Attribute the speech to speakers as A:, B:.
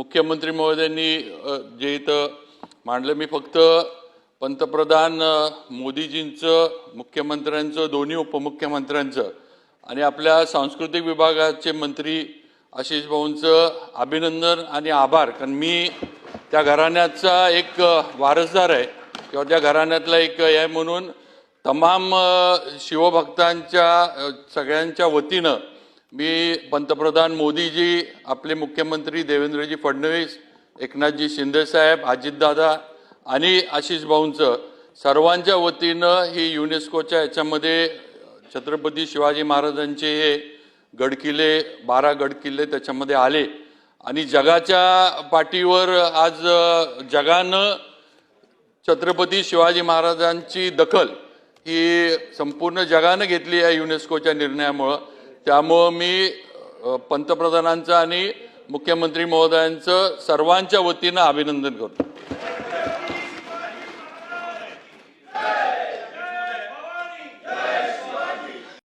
A: मुख्यमंत्री महोदयांनी जे इथं मांडलं मी फक्त पंतप्रधान मोदीजींचं मुख्यमंत्र्यांचं दोन्ही उपमुख्यमंत्र्यांचं आणि आपल्या सांस्कृतिक विभागाचे मंत्री आशिष भाऊंचं अभिनंदन आणि आभार. कारण मी त्या घराण्याचा एक वारसदार आहे किंवा त्या घराण्यातला एक आहे म्हणून तमाम शिवभक्तांच्या सगळ्यांच्या वतीनं मी पंतप्रधान मोदीजी आपले मुख्यमंत्री देवेंद्रजी फडणवीस एकनाथजी शिंदेसाहेब अजितदादा आणि आशिष भाऊंचं सर्वांच्या वतीनं ही युनेस्कोच्या याच्यामध्ये छत्रपती शिवाजी महाराजांचे हे गडकिल्ले बारा गडकिल्ले त्याच्यामध्ये आले. आणि जगाच्या पाठीवर आज जगानं छत्रपती शिवाजी महाराजांची दखल ही संपूर्ण जगानं घेतली या युनेस्कोच्या निर्णयामुळं. त्यामुळं मी पंतप्रधानांचं आणि मुख्यमंत्री महोदयांचं सर्वांच्या वतीनं अभिनंदन करतो.